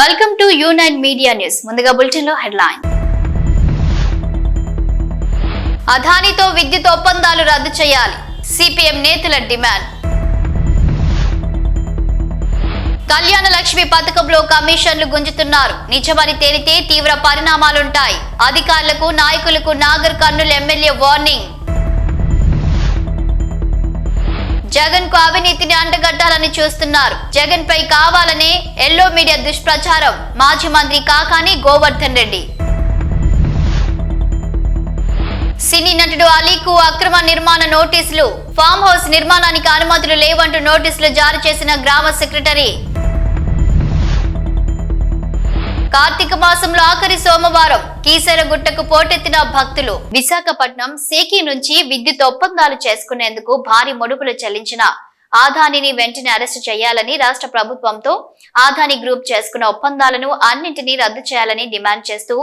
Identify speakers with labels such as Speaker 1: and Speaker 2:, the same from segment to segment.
Speaker 1: Welcome to U nine media news ముందుగా బులెటిన్లో headline అదానితో విద్యుత్ ఒప్పందాలు రద్దు చేయాలి. సిపిఎం నేతల డిమాండ్. కళ్యాణ లక్ష్మి పథకంలో కమిషన్లు గుంజుతున్నారు. నిజమని తేలితే తీవ్ర పరిణామాలుంటాయి. అధికారులకు నాయకులకు నాగర్ కర్నూలు ఎమ్మెల్యే వార్నింగ్ జగన్కు అవినీతిని అంటగట్టాలని చూస్తున్నారు. జగన్ పై కావాలనే ఎల్లో మీడియా దుష్ప్రచారం. మాజీ మంత్రి కాకాని గోవర్ధన్ రెడ్డి. సినీ నటుడు అలీకు అక్రమ నిర్మాణ నోటీసులు. ఫామ్ హౌస్ నిర్మాణానికి అనుమతులు లేవంటూ నోటీసులు జారీ చేసిన గ్రామ సెక్రటరీ కార్తీక మాసంలో ఆఖరి సోమవారం కీసరగుట్టకు పోటెత్తిన భక్తులు విశాఖపట్నం సేకి నుంచి విద్యుత్ ఒప్పందాలు చేసుకునేందుకు భారీ ముడుపులు చెల్లించిన ఆదానిని వెంటనే అరెస్టు చేయాలని రాష్ట్ర ప్రభుత్వంతో ఆదాని గ్రూప్ చేసుకున్న ఒప్పందాలను అన్నింటినీ రద్దు చేయాలని డిమాండ్ చేస్తూ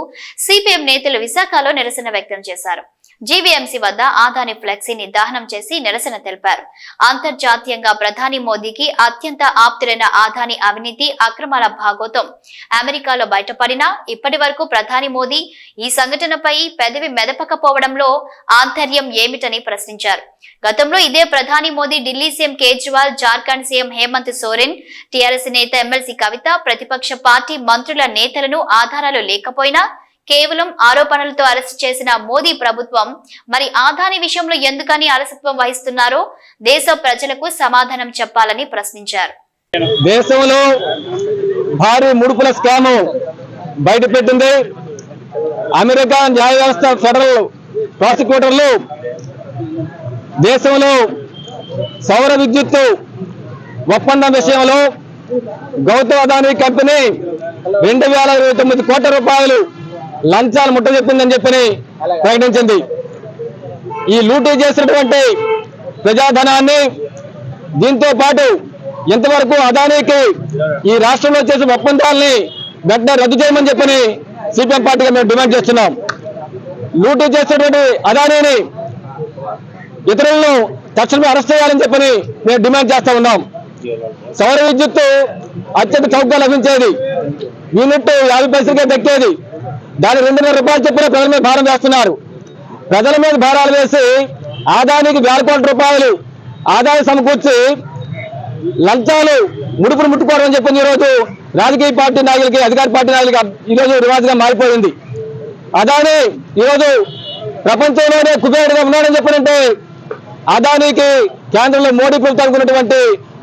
Speaker 1: సిపిఎం నేతలు విశాఖలో నిరసన వ్యక్తం చేశారు. జీవీఎంసీ వద్ద ఆదాని ఫ్లెక్సీని దహనం చేసి నిరసన తెలిపారు. అంతర్జాతీయంగా ప్రధాని మోదీకి అత్యంత ఆప్తులైన ఆదాని అవినీతి అక్రమాల భాగోతం. అమెరికాలో బయటపడినా ఇప్పటి వరకు ప్రధాని మోదీ ఈ సంఘటనపై పెదవి మెదపకపోవడంలో ఆంతర్యం ఏమిటని ప్రశ్నించారు. గతంలో ఇదే ప్రధాని Modi Delhi CM Kejriwal Jharkhand CM Hemant Soren TRS నేత ఎమ్మెల్సీ కవిత ప్రతిపక్ష పార్టీ మంత్రుల నేతలను ఆధారాలు లేకపోయినా కేవలం ఆరోపణలతో అరెస్ట్ చేసిన మోదీ ప్రభుత్వం మరి ఆదాని విషయంలో ఎందుకని అలసత్వం వహిస్తున్నారో దేశ ప్రజలకు సమాధానం చెప్పాలని ప్రశ్నించారు.
Speaker 2: దేశంలో భారీ ముడుపుల స్కామ్ బయటపెట్టింది. అమెరికా న్యాయ వ్యవస్థ ఫెడరల్ ప్రాసిక్యూటర్లు దేశంలో సౌర విద్యుత్ ఒప్పందం విషయంలో గౌతమ్ అదానీ కంపెనీ రెండు వేల ఇరవై తొమ్మిది కోట్ల రూపాయలు లంచాలు ముట్టజెప్పిందని చెప్పని ప్రకటించింది. ఈ లూటీ చేసినటువంటి ప్రజాధనాన్ని దీంతో పాటు ఇంతవరకు అదానీకి ఈ రాష్ట్రంలో చేసిన ఒప్పందాలని వెంటనే రద్దు చేయమని చెప్పని సిపిఎం పార్టీగా మేము డిమాండ్ చేస్తున్నాం. లూటీ చేసినటువంటి అదానీని ఇతరులను తక్షణమే అరెస్ట్ చేయాలని చెప్పని మేము డిమాండ్ చేస్తా ఉన్నాం. సౌర విద్యుత్తు అత్యంత చౌకగా లభించేది. యూనిట్ యాభై పైసలకే దక్కేది. దాని రెండున్నర రూపాయలు చెప్పిన ప్రజల మీద భారం వేస్తున్నారు. ప్రజల మీద భారాలు వేసి ఆదాయానికి వేల కోట్ల రూపాయలు ఆదాయం సమకూర్చి లంచాలు ముడుపులు ముట్టుకోవడం అని చెప్పింది ఈరోజు రాజకీయ పార్టీ నాయకులకి అధికార పార్టీ నాయకులకి ఈరోజు రివాజుగా మారిపోయింది. అదాని ఈరోజు ప్రపంచంలోనే కుబేరుగా ఉన్నాడని చెప్పినంటే అదానికి కేంద్రంలో మోడీ ప్రభుత్వానికి ఉన్నటువంటి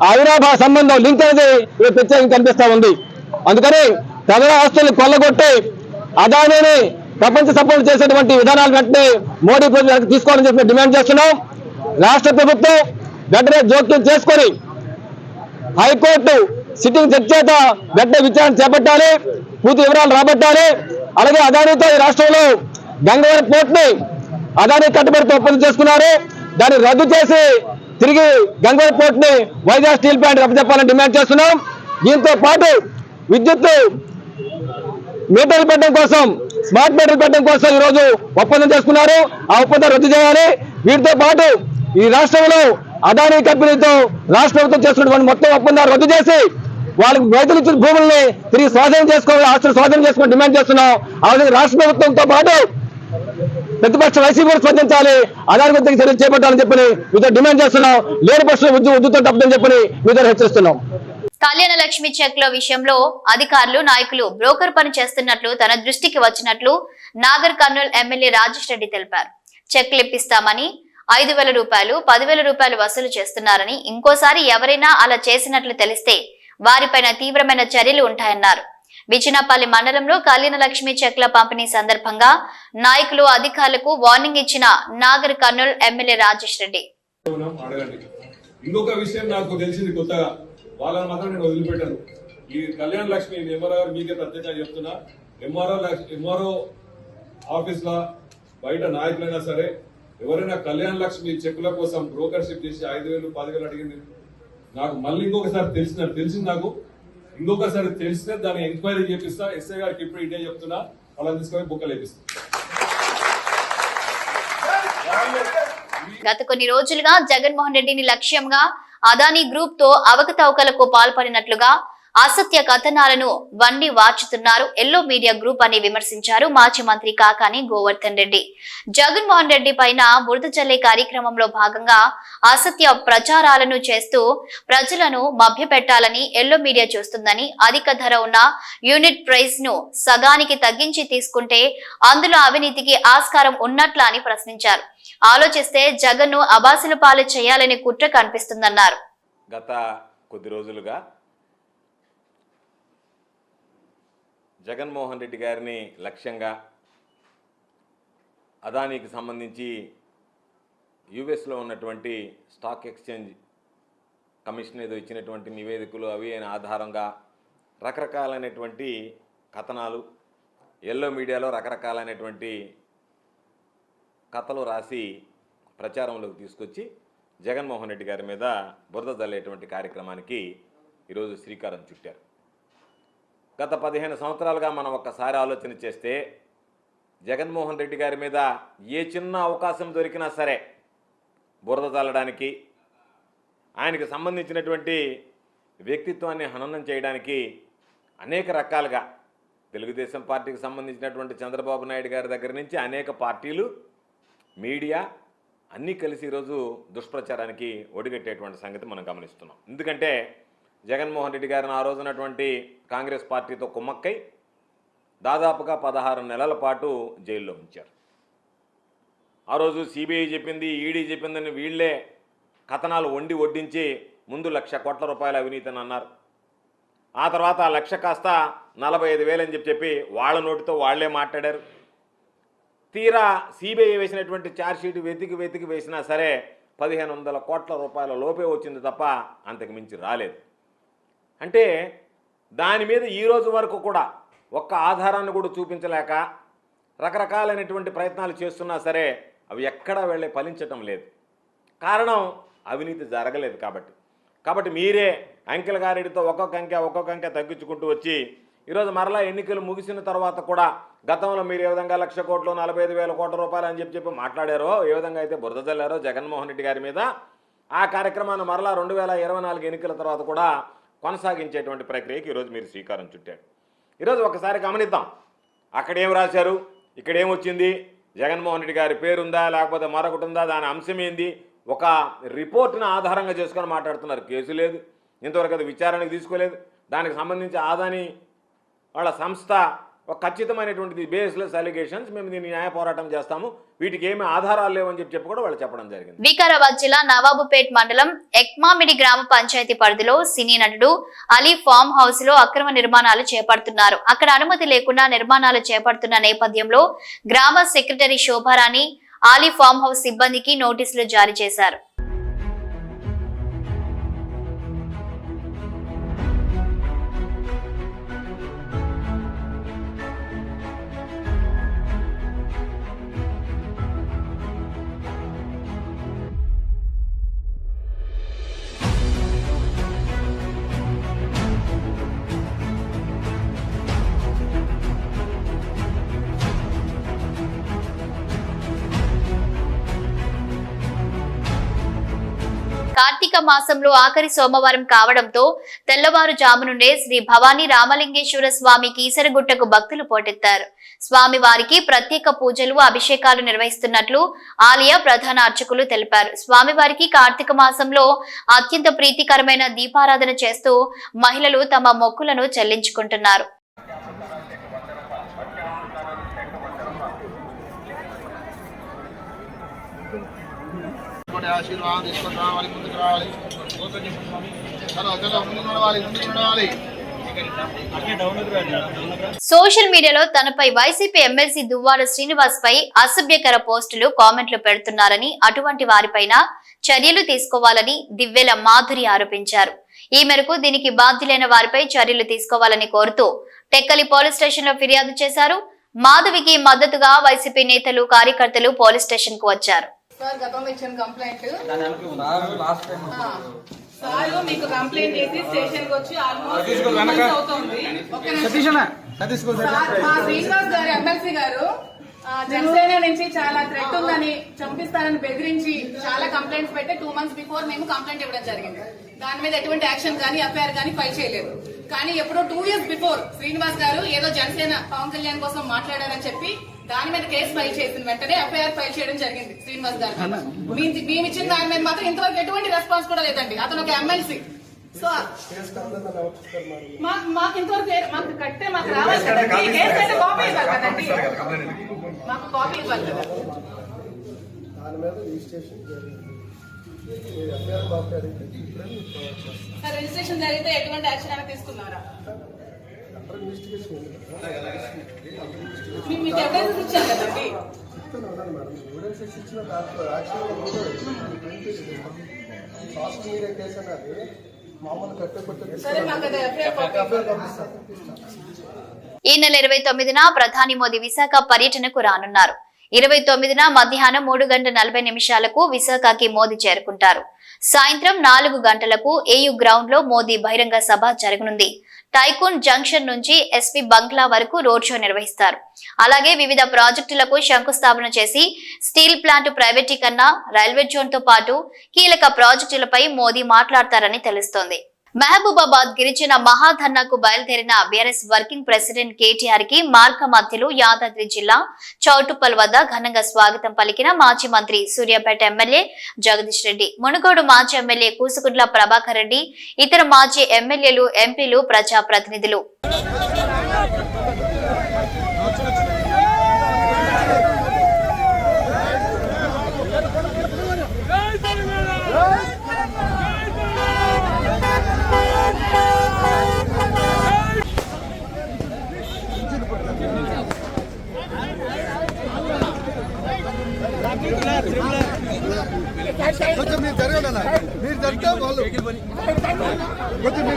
Speaker 2: అవినాభావ సంబంధం లింక్ అనేది ప్రత్యేకంగా కనిపిస్తా ఉంది. అందుకని ప్రజల ఆస్తుల్ని కొల్లగొట్టి అదానిని ప్రపంచ సపోర్ట్ చేసేటువంటి విధానాలు వెంటనే మోడీ ప్రభుత్వం తీసుకోవాలని చెప్పి డిమాండ్ చేస్తున్నాం. రాష్ట్ర ప్రభుత్వం వెంటనే జోక్యం చేసుకొని హైకోర్టు సిట్టింగ్ జడ్జి చేత వెంటనే విచారణ చేపట్టాలి పూర్తి వివరాలు రాబట్టాలి. అలాగే అదానితో ఈ రాష్ట్రంలో గంగవరం పోర్ట్ని అదాని కట్టుబడితో ఒప్పందం చేసుకున్నారు. దాన్ని రద్దు చేసి తిరిగి గంగవరం పోర్ట్ని వైజాగ్ స్టీల్ ప్లాంట్ అప్పచెప్పాలని డిమాండ్ చేస్తున్నాం. దీంతో పాటు విద్యుత్ మీటర్లు పెట్టడం కోసం స్మార్ట్ మీటర్లు పెట్టడం కోసం ఈరోజు ఒప్పందం చేసుకున్నారు. ఆ ఒప్పందం రద్దు చేయాలి. వీటితో పాటు ఈ రాష్ట్రంలో అదానీ కంపెనీతో రాష్ట్ర ప్రభుత్వం చేస్తున్నటువంటి మొత్తం ఒప్పందాలు రద్దు చేసి వాళ్ళకి రైతులు ఇచ్చిన భూముల్ని తిరిగి స్వాధీనం చేసుకోవాలి ఆస్తులు స్వాధీనం చేసుకుని డిమాండ్ చేస్తున్నాం. ఆ విధంగా రాష్ట్ర ప్రభుత్వంతో పాటు ప్రతిపక్ష వైసీపీ కూడా స్పందించాలి. అదాని వృత్తికి చర్యలు చేపట్టాలని చెప్పని మీతో డిమాండ్ చేస్తున్నాం. లేని పక్షులు ఉద్యోగం ఉద్యుతో తప్పదని చెప్పని మీతో హెచ్చరిస్తున్నాం.
Speaker 1: కళ్యాణ లక్ష్మి చెక్ల విషయంలో అధికారులు నాయకులు బ్రోకర్ పని చేస్తున్నట్లు తన దృష్టికి వచ్చినట్లు నాగర్ కర్నూల్ ఎమ్మెల్యే రాజేష్ రెడ్డి తెలిపారు. చెక్లు ఇప్పిస్తామని ఐదు వేల రూపాయలు పదివేల రూపాయలు వసూలు చేస్తున్నారని ఇంకోసారి ఎవరైనా అలా చేసినట్లు తెలిస్తే వారిపైన తీవ్రమైన చర్యలు ఉంటాయన్నారు. విజయనపల్లి మండలంలో కళ్యాణ లక్ష్మి చెక్ల పంపిణీ సందర్భంగా నాయకులు అధికారులకు వార్నింగ్ ఇచ్చిన నాగర్ కర్నూల్ ఎమ్మెల్యే రాజేష్ రెడ్డి.
Speaker 3: ఇంకొక విషయం నాకు తెలిసింది కొత్తగా. వాళ్ళని మాత్రం నేను వదిలిపెట్టాను. ఈ కళ్యాణ లక్ష్మి ఎంఆర్ఓ గారు మీకే ప్రత్యేకంగా చెప్తున్నా. ఎంఆర్ఓ ఎంఆర్ఓ ఆఫీస్ లా బయట నాయకులైనా సరే ఎవరైనా కళ్యాణ లక్ష్మి చెక్కుల కోసం బ్రోకర్షిప్ చేసి ఐదు వేలు పదివేలు అడిగింది. నాకు మళ్ళీ ఇంకొకసారి తెలిసిన తెలిసింది నాకు. ఇంకొకసారి తెలిస్తే దాన్ని ఎంక్వైరీ చేపిస్తా. ఎస్ఐ గారికి ఇప్పుడు ఇదే చెప్తున్నా. వాళ్ళని తీసుకొని బుక్కలు వేపిస్తా.
Speaker 1: గత కొన్ని రోజులుగా జగన్మోహన్ రెడ్డిని లక్ష్యంగా అదానీ గ్రూప్తో అవకతవకలకు పాల్పడినట్లుగా అసత్య కథనాలను వండి వాచుతున్నారు. ఎల్లో మీడియా గ్రూప్ అని విమర్శించారు మాజీ మంత్రి కాకాని గోవర్ధన్ రెడ్డి. జగన్మోహన్ రెడ్డి పైన బురద చల్లే కార్యక్రమంలో భాగంగా అసత్య ప్రచారాలను చేస్తూ ప్రజలను మభ్యపెట్టాలని ఎల్లో మీడియా చూస్తుందని అధిక ధర ఉన్న యూనిట్ ప్రైస్ను సగానికి తగ్గించి తీసుకుంటే అందులో అవినీతికి ఆస్కారం ఉన్నట్లా అని ప్రశ్నించారు. ఆలోచిస్తే జగన్ను అబాసుల పాలు చేయాలనే కుట్ర కనిపిస్తుందన్నారు.
Speaker 4: గత కొద్ది రోజులుగా జగన్మోహన్ రెడ్డి గారిని లక్ష్యంగా అదానీకి సంబంధించి యుఎస్లో ఉన్నటువంటి స్టాక్ ఎక్స్చేంజ్ కమిషన్ ఏదో ఇచ్చినటువంటి నివేదికలు అవి అయిన ఆధారంగా రకరకాలైనటువంటి కథనాలు ఎల్లో మీడియాలో రకరకాలైనటువంటి కథలు రాసి ప్రచారంలోకి తీసుకొచ్చి జగన్మోహన్ రెడ్డి గారి మీద బురద జల్లేటువంటి కార్యక్రమానికి ఈరోజు శ్రీకారం చుట్టారు. గత పదిహేను సంవత్సరాలుగా మనం ఒక్కసారి ఆలోచన చేస్తే జగన్మోహన్ రెడ్డి గారి మీద ఏ చిన్న అవకాశం దొరికినా సరే బురద చల్లడానికి ఆయనకి సంబంధించినటువంటి వ్యక్తిత్వాన్ని హననం చేయడానికి అనేక రకాలుగా తెలుగుదేశం పార్టీకి సంబంధించినటువంటి చంద్రబాబు నాయుడు గారి దగ్గర నుంచి అనేక పార్టీలు మీడియా అన్నీ కలిసి ఈరోజు దుష్ప్రచారానికి ఒడిగట్టేటువంటి సంగతి మనం గమనిస్తున్నాం. ఎందుకంటే జగన్మోహన్ రెడ్డి గారిని ఆ రోజునటువంటి కాంగ్రెస్ పార్టీతో కుమ్మక్కై దాదాపుగా పదహారు నెలల పాటు జైల్లో ఉంచారు. ఆ రోజు సిబిఐ చెప్పింది ఈడీ చెప్పిందని వీళ్ళే కథనాలు వండి వడ్డించి ముందు లక్ష కోట్ల రూపాయల అవినీతిని అన్నారు. ఆ తర్వాత ఆ లక్ష కాస్త నలభై ఐదు వేలని చెప్పి చెప్పి వాళ్ళ నోటితో వాళ్ళే మాట్లాడారు. తీరా సిబిఐ వేసినటువంటి ఛార్జ్షీట్ వెతికి వెతికి వేసినా సరే పదిహేను వందల కోట్ల రూపాయల లోపే వచ్చింది తప్ప అంతకు మించి రాలేదు. అంటే దాని మీద ఈ రోజు వరకు కూడా ఒక్క ఆధారాన్ని కూడా చూపించలేక రకరకాలైనటువంటి ప్రయత్నాలు చేస్తున్నా సరే అవి ఎక్కడా వెళ్ళి ఫలించటం లేదు. కారణం అవినీతి జరగలేదు కాబట్టి. కాబట్టి మీరే అంకెల గారెడితో ఒక్కొక్క అంకె ఒక్కొక్క అంకె తగ్గించుకుంటూ వచ్చి ఈరోజు మరలా ఎన్నికలు ముగిసిన తర్వాత కూడా గతంలో మీరు ఏ విధంగా లక్ష కోట్లు నలభై ఐదు వేల కోట్ల రూపాయలు అని చెప్పి చెప్పి మాట్లాడారో ఏ విధంగా అయితే బురద జల్లారో జగన్మోహన్ రెడ్డి గారి మీద ఆ కార్యక్రమాన్ని మరలా రెండు వేల ఇరవై నాలుగు ఎన్నికల తర్వాత కూడా కొనసాగించేటువంటి ప్రక్రియకి ఈరోజు మీరు శ్రీకారం చుట్టారు. ఈరోజు ఒకసారి గమనిద్దాం. అక్కడ ఏం రాశారు? ఇక్కడ ఏమొచ్చింది జగన్మోహన్ రెడ్డి గారి పేరుందా? లేకపోతే మరొకటి ఉందా? దాని అంశం ఏంది? ఒక రిపోర్ట్ను ఆధారంగా చేసుకొని మాట్లాడుతున్నారు. కేసు లేదు. ఇంతవరకు అది విచారణకు తీసుకోలేదు. దానికి సంబంధించి ఆదాని వాళ్ళ సంస్థ ఒక ఖచ్చితమైనటువంటిది బేస్లెస్ అలిగేషన్స్ మేము దీన్ని న్యాయ పోరాటం చేస్తాము. వీటికి ఏమి ఆధారాలు లేవని చెప్పి చెప్పి కూడా వాళ్ళు చెప్పడం జరిగింది.
Speaker 1: వికారాబాద్ జిల్లా నవాబుపేట్ మండలం ఎక్మామిడి గ్రామ పంచాయతీ పరిధిలో సినీ నటుడు అలీ ఫామ్ హౌస్లో అక్రమ నిర్మాణాలు చేపడుతున్నారు. అక్కడ అనుమతి లేకుండా నిర్మాణాలు చేపడుతున్న నేపథ్యంలో గ్రామ secretary Shobharani Ali farm house సిబ్బందికి నోటీసులు జారీ చేశారు. కార్తీక మాసంలో ఆఖరి సోమవారం కావడంతో తెల్లవారుజాము నుండే శ్రీ భవానీ రామలింగేశ్వర స్వామి కీసరగుట్టకు భక్తులు పోటెత్తారు. స్వామి వారికి ప్రత్యేక పూజలు అభిషేకాలు నిర్వహిస్తున్నట్లు ఆలయ ప్రధాన అర్చకులు తెలిపారు. స్వామివారికి కార్తీక మాసంలో అత్యంత ప్రీతికరమైన దీపారాధన చేస్తూ మహిళలు తమ మొక్కులను చెల్లించుకుంటున్నారు.
Speaker 5: ఇంకోటి ఆశీర్వాదం తీసుకొని రావాలి ముందుకు రావాలి. చలో ముందుకు నడవాలి ముందుకు నడవాలి.
Speaker 1: సోషల్ మీడియాలో తనపై వైసీపీ ఎమ్మెల్సీ దువ్వాడ శ్రీనివాస్ పై అసభ్యకర పోస్టులు కామెంట్లు పెడుతున్నారని అటువంటి వారిపైన చర్యలు తీసుకోవాలని దివ్వెల మాధురి ఆరోపించారు. ఈ మేరకు దీనికి బాధ్యులైన వారిపై చర్యలు తీసుకోవాలని కోరుతూ టెక్కలి పోలీస్ స్టేషన్లో ఫిర్యాదు చేశారు. మాధవికి మద్దతుగా వైసీపీ నేతలు కార్యకర్తలు పోలీస్ స్టేషన్కు వచ్చారు.
Speaker 6: సార్ గతంలో ఇచ్చిన కంప్లైంట్ ఆ, సార్ మీకు కంప్లైంట్ చేసి స్టేషన్కి వచ్చి ఆల్మోస్ట్ అవుతుంది. మా శ్రీనివాస్ గారు ఎమ్మెల్సీ గారు జనసేన నుంచి చాలా థ్రెట్ ఉందని చంపిస్తారని బెదిరించి చాలా కంప్లైంట్స్ పెట్టి టూ మంత్స్ బిఫోర్ మేము కంప్లైంట్ ఇవ్వడం జరిగింది. దాని మీద ఎటువంటి యాక్షన్ కానీ ఎఫ్ఐఆర్ కానీ ఫైల్ చేయలేదు. కానీ ఎప్పుడో టూ ఇయర్స్ బిఫోర్ శ్రీనివాస్ గారు ఏదో జనసేన పవన్ కళ్యాణ్ కోసం మాట్లాడారని చెప్పి దాని మీద కేసు ఫైల్ చేసిన వెంటనే ఎఫ్ఐఆర్ ఫైల్ చేయడం జరిగింది శ్రీనివాస్ గారు. మేము ఇచ్చిన దాని మీద మాత్రం ఇంతవరకు ఎటువంటి రెస్పాన్స్ కూడా లేదండి. అతను ఒక ఎమ్మెల్సీ సో మాకు మాకు ఇంతవరకు మాకు కట్టే మాకు రావాలి కదండి. కేసు అయితే కాపీ ఇవ్వాలి కదండి. మాకు కాపీ ఇవ్వాలి కదా.
Speaker 7: దాని మీద రిజిస్ట్రేషన్ జరిగింది. మీరు ఎఫ్ఐఆర్ కాపీ అడిగితే
Speaker 6: సార్ రిజిస్ట్రేషన్ జరిగితే ఎటువంటి యాక్షన్ అయినా తీసుకున్నారా? మీకు ఎవిడెన్స్ ఇచ్చారు కదండి
Speaker 1: ఈ నెల ఇరవై తొమ్మిదిన ప్రధాని మోదీ విశాఖ పర్యటనకు రానున్నారు. ఇరవై తొమ్మిదిన మధ్యాహ్నం మూడు గంటల నలభై నిమిషాలకు విశాఖకి మోదీ చేరుకుంటారు. సాయంత్రం నాలుగు గంటలకు ఏయు గ్రౌండ్లో మోదీ బహిరంగ సభ జరగనుంది. టైకూన్ జంక్షన్ నుంచి ఎస్పీ బంగ్లా వరకు రోడ్ షో నిర్వహిస్తారు. అలాగే వివిధ ప్రాజెక్టులకు శంకుస్థాపన చేసి స్టీల్ ప్లాంట్ ప్రైవేటీకరణ రైల్వే జోన్తో పాటు కీలక ప్రాజెక్టులపై మోదీ మాట్లాడతారని తెలుస్తోంది. మహబూబాబాద్ గిరిజన మహాధర్నాకు బయలుదేరిన బీఆర్ఎస్ వర్కింగ్ ప్రెసిడెంట్ కేటీఆర్కి మార్గ మధ్యలో యాదాద్రి జిల్లా చౌటుప్పల్ వద్ద ఘనంగా స్వాగతం పలికిన మాజీ మంత్రి సూర్యాపేట ఎమ్మెల్యే జగదీష్ రెడ్డి మునుగోడు మాజీ ఎమ్మెల్యే కూసుగుడ్ల ప్రభాకర్ రెడ్డి ఇతర మాజీ ఎమ్మెల్యేలు ఎంపీలు ప్రజాప్రతినిధులు.
Speaker 7: What the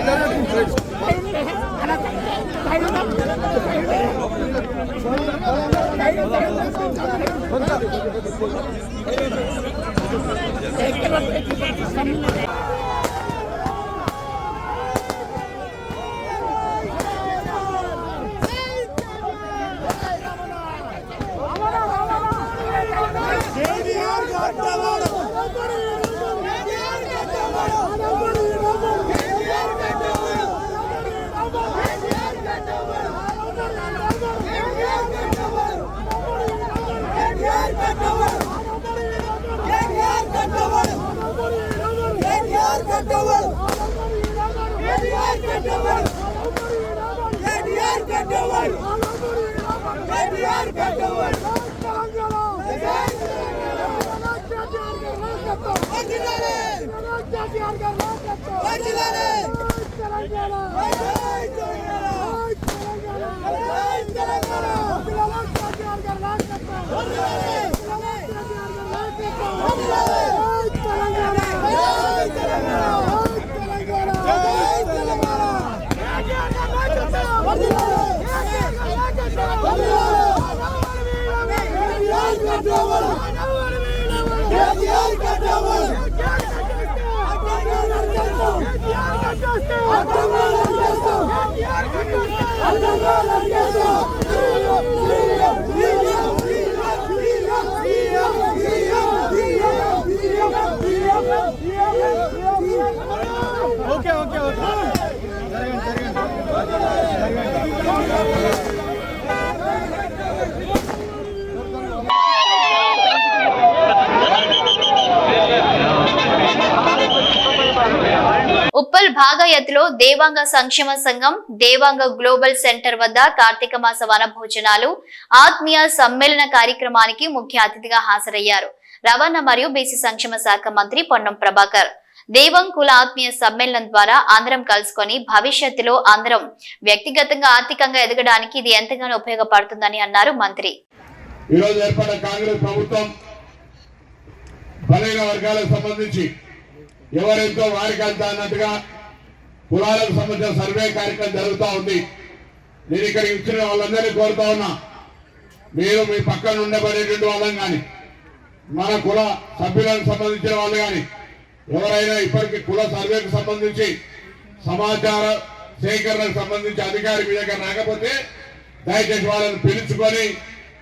Speaker 7: Telangana! Okay okay okay జరగండి జరగండి జరగండి ఉప్పల్ భాగయత్లో దేవాంగ సంక్షేమ సంఘం దేవాంగ గ్లోబల్ సెంటర్ వద్ద కార్తీక మాస వన భోజనాలు ఆత్మీయ సమ్మేళన కార్యక్రమానికి ముఖ్య అతిథిగా హాజరయ్యారు. రవాణా మరియు బీసీ సంక్షేమ శాఖ మంత్రి పొన్నం ప్రభాకర్. దేవం కుల ఆత్మీయ సమ్మేళనం ద్వారా అందరం కలుసుకొని భవిష్యత్తులో అందరం వ్యక్తిగతంగా ఆర్థికంగా ఎదగడానికి ఇది ఎంతగానో ఉపయోగపడుతుందని అన్నారు మంత్రి.
Speaker 8: ఈరోజు ఏర్పడిన కాంగ్రెస్ ప్రభుత్వం బలైన వర్గాలకు సంబంధించి ఎవరెంతో వారికి అంత అన్నట్టుగా కులాలకు సంబంధించిన సర్వే కార్యక్రమం జరుగుతూ ఉంది. నేను ఇక్కడ ఇచ్చిన వాళ్ళందరినీ కోరుతా ఉన్నా. మీరు మీ పక్కన ఉండబడేటువంటి వాళ్ళం కానీ మన కుల సభ్యులకు సంబంధించిన వాళ్ళు కానీ ఎవరైనా ఇప్పటికీ కుల సర్వేకు సంబంధించి సమాచార సేకరణకు సంబంధించి అధికారి మీ దగ్గర రాకపోతే దయచేసి వాళ్ళని పిలుచుకొని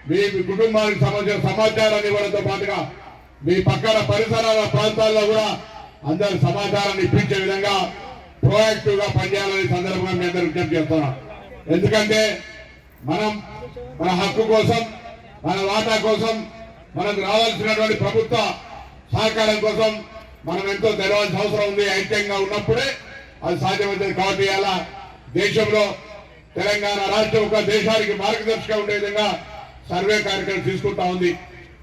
Speaker 8: మీ మీ కుటుంబానికి సంబంధించిన సమాచారాన్ని ఇవ్వడంతో పాటుగా మీ పక్కన పరిసరాల ప్రాంతాల్లో కూడా అందరి సమాచారాన్ని ఇప్పించే విధంగా ప్రోయాక్టివ్గా పనిచేయాలని సందర్భంగా మీ అందరూ విజ్ఞప్తి చేస్తున్నాం ఎందుకంటే మనం మన హక్కు కోసం మన వాటా కోసం మనకు రావాల్సినటువంటి ప్రభుత్వ సహకారం కోసం మనం ఎంతో తెలవాల్సిన అవసరం ఉంది ఐక్యంగా ఉన్నప్పుడే అది సాధ్యమవుతుంది. కాబట్టి అలా దేశంలో తెలంగాణ రాష్ట్రం ఒక దేశానికి మార్గదర్శకంగా ఉండే విధంగా సర్వే కార్యక్రమం తీసుకుంటా ఉంది.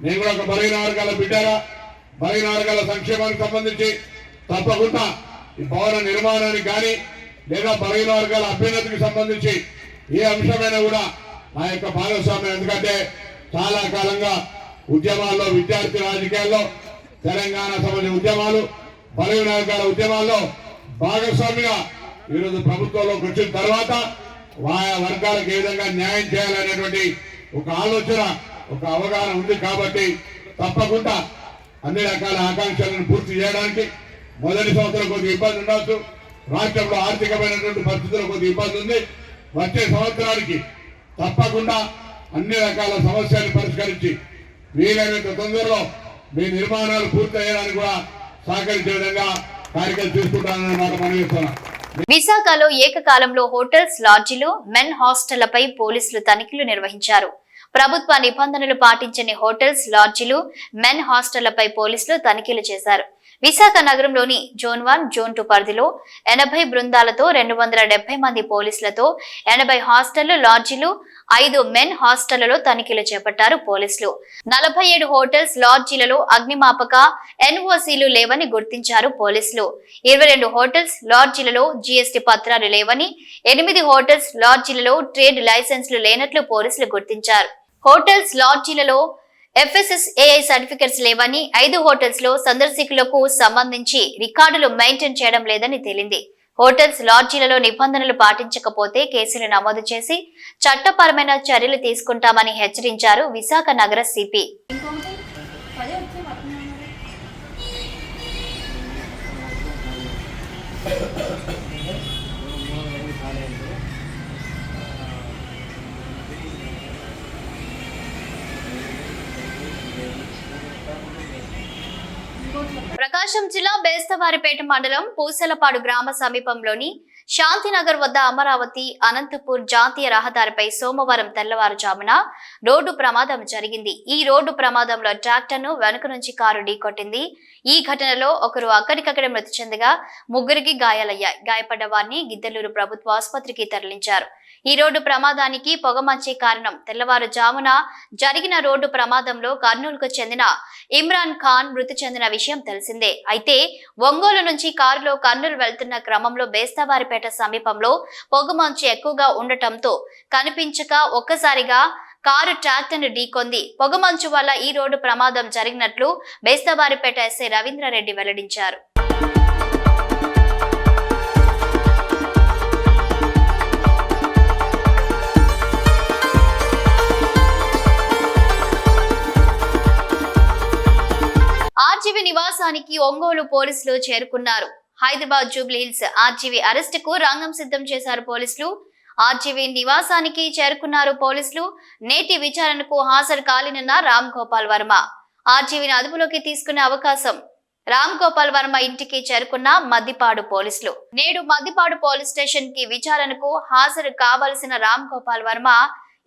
Speaker 8: నేను కూడా ఒక బలహీన వర్గాల బిడ్డగా బలహీన వర్గాల సంక్షేమానికి సంబంధించి తప్పకుండా ఈ భవన నిర్మాణానికి కానీ లేదా బలహీన వర్గాల అభ్యున్నతికి సంబంధించి ఏ అంశమైనా కూడా ఆ యొక్క భాగస్వామ్యం. ఎందుకంటే చాలా కాలంగా ఉద్యమాల్లో విద్యార్థి రాజకీయాల్లో తెలంగాణ సంబంధించిన ఉద్యమాలు బలహీన వర్గాల ఉద్యమాల్లో భాగస్వామిగా ఈరోజు ప్రభుత్వంలోకి వచ్చిన తర్వాత ఆయా వర్గాలకు ఏ విధంగా న్యాయం చేయాలనేటువంటి ఒక ఆలోచన ఒక అవగాహన ఉంది కాబట్టి తప్పకుండా అన్ని రకాల ఆకాంక్షలను పూర్తి చేయడానికి మొదటి సంవత్సరం కొద్దిగా ఇబ్బంది ఉండవచ్చు రాష్ట్రంలో ఆర్థికమైనటువంటి పరిస్థితులు కొద్దిగా ఇబ్బంది ఉంది. వచ్చే సంవత్సరానికి తప్పకుండా అన్ని రకాల సమస్యలను పరిష్కరించి వీలైనంత తొందరలో మీ నిర్మాణాలు పూర్తి అయ్యడానికి కూడా సహకరించే విధంగా కార్యక్రమం తీసుకుంటానని మాట మనవిస్తున్నాను
Speaker 1: విశాఖలో ఏకకాలంలో హోటల్స్ లాడ్జీలు మెన్ హాస్టళ్ళపై పోలీసులు తనిఖీలు నిర్వహించారు. ప్రభుత్వ నిబంధనలు పాటించని హోటల్స్ లాడ్జీలు మెన్ హాస్టళ్ళపై పోలీసులు తనిఖీలు చేశారు. విశాఖ నగరంలోని జోన్ వన్ జోన్ టూ పరిధిలో ఎనభై బృందాలతో రెండు వందల డెబ్బై మంది పోలీసులతో ఎనభై హాస్టళ్ళు లాడ్జీలు ఐదు మెన్ హాస్టళ్ళలో తనిఖీలు చేపట్టారు పోలీసులు. నలభై ఏడు హోటల్స్ లాడ్జీలలో అగ్నిమాపక ఎన్ఓసీలు లేవని గుర్తించారు పోలీసులు. ఇరవై రెండు హోటల్స్ లాడ్జీలలో జీఎస్టీ పత్రాలు లేవని ఎనిమిది హోటల్స్ లాడ్జీలలో ట్రేడ్ లైసెన్స్లు లేనట్లు పోలీసులు గుర్తించారు. హోటల్స్ లాడ్జీలలో ఎఫ్ఎస్ఎస్ఏఐ సర్టిఫికెట్స్ లేవని ఐదు హోటల్స్లో సందర్శకులకు సంబంధించి రికార్డులు మెయింటైన్ చేయడం లేదని తేలింది. హోటల్స్ లాడ్జీలలో నిబంధనలు పాటించకపోతే కేసులు నమోదు చేసి చట్టపరమైన చర్యలు తీసుకుంటామని హెచ్చరించారు విశాఖ నగర సిపి. ప్రకాశం జిల్లా బేస్తవారిపేట మండలం పూసలపాడు గ్రామ సమీపంలోని శాంతినగర్ వద్ద అమరావతి అనంతపూర్ జాతీయ రహదారిపై సోమవారం తెల్లవారుజామున రోడ్డు ప్రమాదం జరిగింది. ఈ రోడ్డు ప్రమాదంలో ట్రాక్టర్ను వెనుక నుంచి కారు ఢీకొట్టింది. ఈ ఘటనలో ఒకరు అక్కడికక్కడే మృతి చెందగా ముగ్గురికి గాయాలయ్యాయి. గాయపడ్డ వారిని గిద్దలూరు ప్రభుత్వ ఆసుపత్రికి తరలించారు. ఈ రోడ్డు ప్రమాదానికి పొగమంచే కారణం. తెల్లవారుజామున జరిగిన రోడ్డు ప్రమాదంలో కర్నూలుకు చెందిన ఇమ్రాన్ ఖాన్ మృతి చెందిన విషయం తెలిసిందే. అయితే ఒంగోలు నుంచి కారులో కర్నూలు వెళ్తున్న క్రమంలో బేస్తావారిపేట సమీపంలో పొగమంచు ఎక్కువగా ఉండటంతో కనిపించక ఒక్కసారిగా కారు ట్రాక్టర్ను ఢీకొంది. పొగమంచు వల్ల ఈ రోడ్డు ప్రమాదం జరిగినట్లు బేస్తావారిపేట ఎస్ఐ రవీంద్రారెడ్డి వెల్లడించారు. ఆర్జీవి నివాసానికి ఒంగోలు పోలీసులు చేరుకున్నారు. హైదరాబాద్ జూబ్లీహిల్స్ హిల్స్ అరెస్ట్ అరెస్టుకు రంగం సిద్ధం చేశారు పోలీసులు. ఆర్జీవి నివాసానికి చేరుకున్నారు పోలీసులు. నేటి విచారణకు హాజరు కాలేనన్న రామ్ గోపాల్ వర్మ. ఆర్జీవిని అదుపులోకి తీసుకునే అవకాశం. రామ్ గోపాల్ వర్మ ఇంటికి చేరుకున్న మద్దిపాడు పోలీసులు. నేడు మద్దిపాడు పోలీస్ స్టేషన్కి విచారణకు హాజరు కావలసిన రామ్ గోపాల్ వర్మ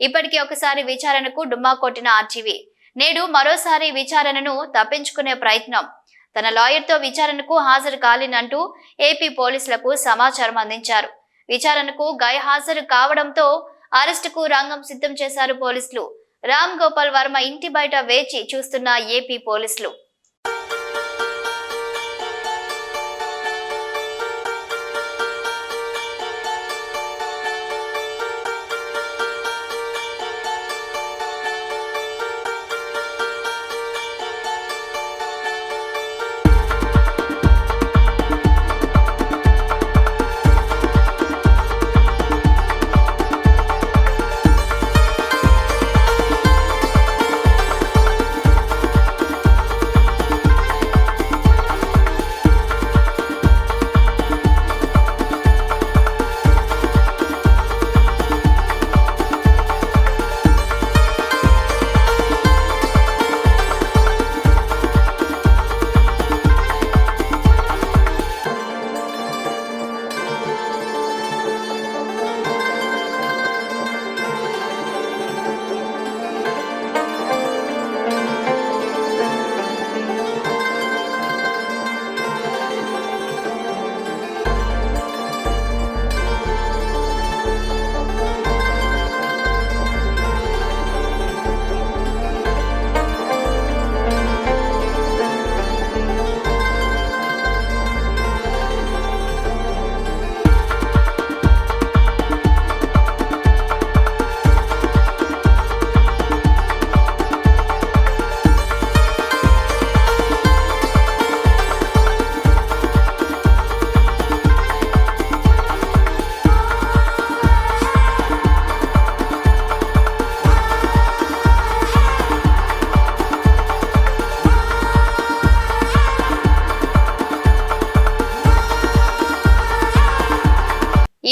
Speaker 1: ఇప్పటికే ఒకసారి విచారణకు డుమ్మా కొట్టిన ఆర్జీవి. నేడు మరోసారి విచారణను తప్పించుకునే ప్రయత్నం. తన లాయర్తో విచారణకు హాజరు కాలేనంటూ ఏపీ పోలీసులకు సమాచారం అందించారు. విచారణకు గైహాజరు కావడంతో అరెస్టుకు రంగం సిద్ధం చేశారు పోలీసులు. రామ్ గోపాల్ వర్మ ఇంటి బయట వేచి చూస్తున్న ఏపీ పోలీసులు.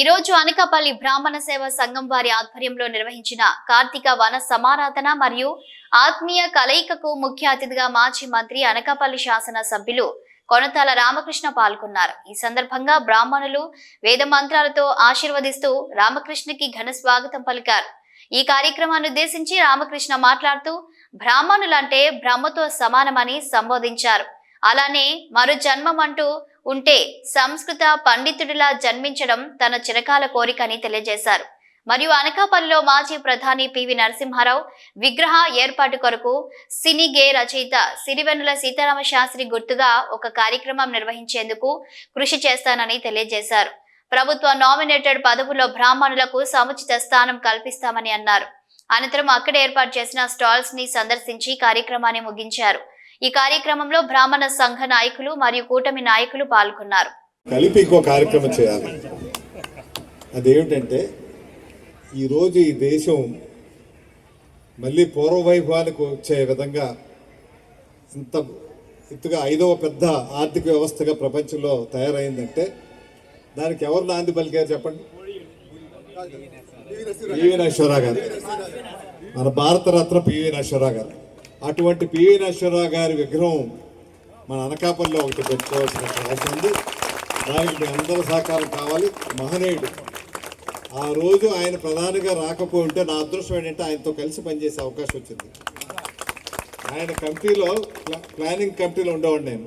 Speaker 1: అనకాపల్లి బ్రాహ్మణ సేవ సంఘం వారి ఆధ్వర్యంలో నిర్వహించిన కార్తీక వన సమారాధన మరియు ఆత్మీయ కలయికకు ముఖ్య అతిథిగా మాజీ మంత్రి అనకాపల్లి శాసన సభ్యులు కొనతాల రామకృష్ణ పాల్గొన్నారు. ఈ సందర్భంగా బ్రాహ్మణులు వేద మంత్రాలతో ఆశీర్వదిస్తూ రామకృష్ణకి ఘన స్వాగతం పలికారు. ఈ కార్యక్రమాన్ని ఉద్దేశించి రామకృష్ణ మాట్లాడుతూ బ్రాహ్మణులంటే బ్రహ్మతో సమానమని సంబోధించారు. అలానే మరో జన్మం అంటూ ఉంటే సంస్కృత పండితుడిలా జన్మించడం తన చిరకాల కోరికని తెలియజేశారు. మరియు అనకాపల్లిలో మాజీ ప్రధాని పివి నరసింహారావు విగ్రహ ఏర్పాటు కొరకు సినీ గే రచయిత సిరివెన్నుల సీతారామ శాస్త్రి గుర్తుగా ఒక కార్యక్రమం నిర్వహించేందుకు కృషి చేస్తానని తెలియజేశారు. ప్రభుత్వ నామినేటెడ్ పదవుల్లో బ్రాహ్మణులకు సముచిత స్థానం కల్పిస్తామని అన్నారు. అనంతరం అక్కడ ఏర్పాటు చేసిన స్టాల్స్ని సందర్శించి కార్యక్రమాన్ని ముగించారు. ఈ కార్యక్రమంలో బ్రాహ్మణ సంఘ నాయకులు మరియు కూటమి నాయకులు పాల్గొన్నారు.
Speaker 9: కలిపి ఇంకో కార్యక్రమం చేయాలి. అదేమిటంటే ఈరోజు ఈ దేశం మళ్ళీ పూర్వవైభవానికి వచ్చే విధంగా ఇంత ఎత్తుగా ఐదవ పెద్ద ఆర్థిక వ్యవస్థగా ప్రపంచంలో తయారైందంటే దానికి ఎవరు నాంది పలికారు చెప్పండి? పివి నరసింహరావు గారు. మన భారతరత్న పివి నరసింహరావు గారు. అటువంటి పివి నరసింహరావు గారి విగ్రహం మన అనకాపల్లిలో ఒకటి పెట్టుకోవాల్సిన అవసరం ఉంది. దానికి మీ అందరి సహకారం కావాలి. మహనీయుడు ఆ రోజు ఆయన ప్రధానిగా రాకపోయి ఉంటే నా అదృష్టం ఏంటంటే ఆయనతో కలిసి పనిచేసే అవకాశం వచ్చింది. ఆయన కమిటీలో ప్లానింగ్ కమిటీలో ఉండేవాడు నేను.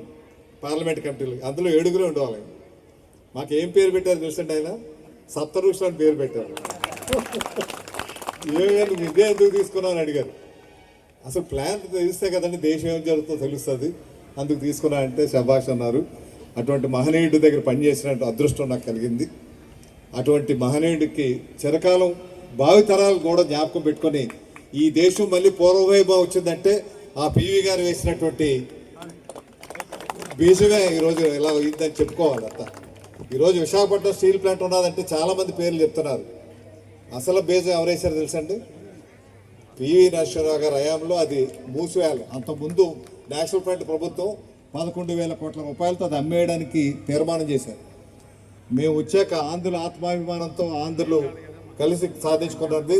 Speaker 9: పార్లమెంట్ కమిటీలో అందులో ఏడుగురు ఉండేవాళ్ళు మాకు ఏం పేరు పెట్టారు చూసండి ఆయన? సప్తరుషులు అని పేరు పెట్టారు. ఏమైనా విద్య ఎందుకు తీసుకున్నాను అడిగారు. అసలు ప్లాన్ తెలిస్తే కదండి దేశం ఏం జరుగుతుందో తెలుస్తుంది. అందుకు తీసుకున్నా అంటే శభాష్ అన్నారు. అటువంటి మహనీయుడి దగ్గర పనిచేసినట్టు అదృష్టం నాకు కలిగింది. అటువంటి మహనీయుడికి చిరకాలం భావితరాలు కూడా జ్ఞాపకం పెట్టుకొని ఈ దేశం మళ్ళీ పూర్వవైభవం వచ్చిందంటే ఆ పివి గారు వేసినటువంటి బీజమే ఈరోజు ఇలా అయిందని చెప్పుకోవాలి అంతా ఈరోజు విశాఖపట్నం స్టీల్ ప్లాంట్ ఉన్నదంటే చాలామంది పేర్లు చెప్తున్నారు. అసలు బీజం ఎవరేసారో తెలుసండి పివి నరసింహరావు గారి హయాంలో అది మూసివేయాలి. అంతకుముందు నేషనల్ ఫ్రంట్ ప్రభుత్వం పదకొండు వేల కోట్ల రూపాయలతో అది అమ్మేయడానికి తీర్మానం చేశారు. మేము వచ్చాక ఆంధ్రుల ఆత్మాభిమానంతో ఆంధ్రులు కలిసి సాధించుకున్నది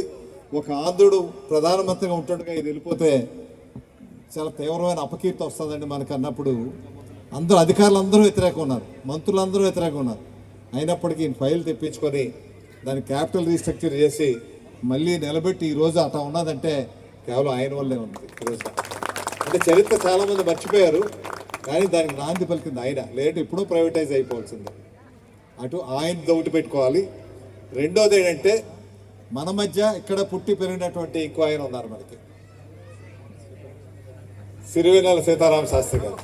Speaker 9: ఒక ఆంధ్రుడు ప్రధానమంత్రిగా ఉంటుండగా ఇది వెళ్ళిపోతే చాలా తీవ్రమైన అపకీర్తి వస్తుందండి మనకు అన్నప్పుడు. అందరూ అధికారులు అందరూ వ్యతిరేకం ఉన్నారు. మంత్రులు అందరూ వ్యతిరేకంగా ఉన్నారు. అయినప్పటికీ ఫైల్ తెప్పించుకొని దాన్ని క్యాపిటల్ రీస్ట్రక్చర్ చేసి మళ్ళీ నిలబెట్టి ఈ రోజు అట్లా ఉన్నదంటే కేవలం ఆయన వల్లే ఉంది ఈరోజు అంటే చరిత్ర చాలామంది మర్చిపోయారు కానీ దానికి నాంది పలికింది ఆయన. లేదంటే ఇప్పుడు ప్రైవేటైజ్ అయిపోవాల్సిందే. అటు ఆయన దౌటి పెట్టుకోవాలి. రెండోది ఏంటంటే మన మధ్య ఇక్కడ పుట్టి పెరిగినటువంటి ఇంకో ఆయన ఉన్నారు మనకి. సిరివెన్నెల సీతారామ శాస్త్రి గారు.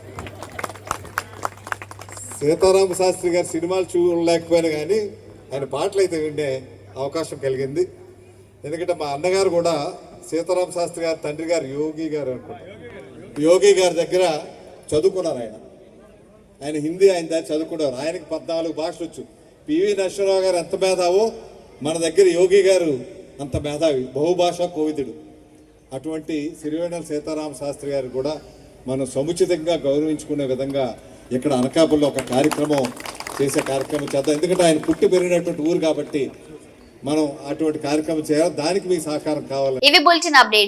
Speaker 9: సీతారామ శాస్త్రి గారు సినిమాలు చూడలేకపోయినా కానీ ఆయన పాటలు అయితే వినే అవకాశం కలిగింది. ఎందుకంటే మా అన్నగారు కూడా సీతారామ శాస్త్రి గారు తండ్రి గారు యోగి గారు అనుకుంటా. యోగి గారి దగ్గర చదువుకున్నారు ఆయన. ఆయన హిందీ ఆయన దగ్గర చదువుకున్నారు ఆయనకి పద్నాలుగు భాషలు వచ్చు. పివి నరసింహరావు గారు ఎంత మేధావో మన దగ్గర యోగి గారు అంత మేధావి. బహుభాష కోవిదుడు. అటువంటి సిరివేణల సీతారామ శాస్త్రి గారు కూడా మనం సముచితంగా గౌరవించుకునే విధంగా ఇక్కడ అనకాపల్లో ఒక కార్యక్రమం చేసే కార్యక్రమం చేద్దాం. ఎందుకంటే ఆయన పుట్టి పెరిగినటువంటి ఊరు కాబట్టి మనం అటువంటి కార్యక్రమం చేయాలి. దానికి మీ సహకారం కావాలి
Speaker 1: ఇవి బులెటిన్ అప్డేట్స్.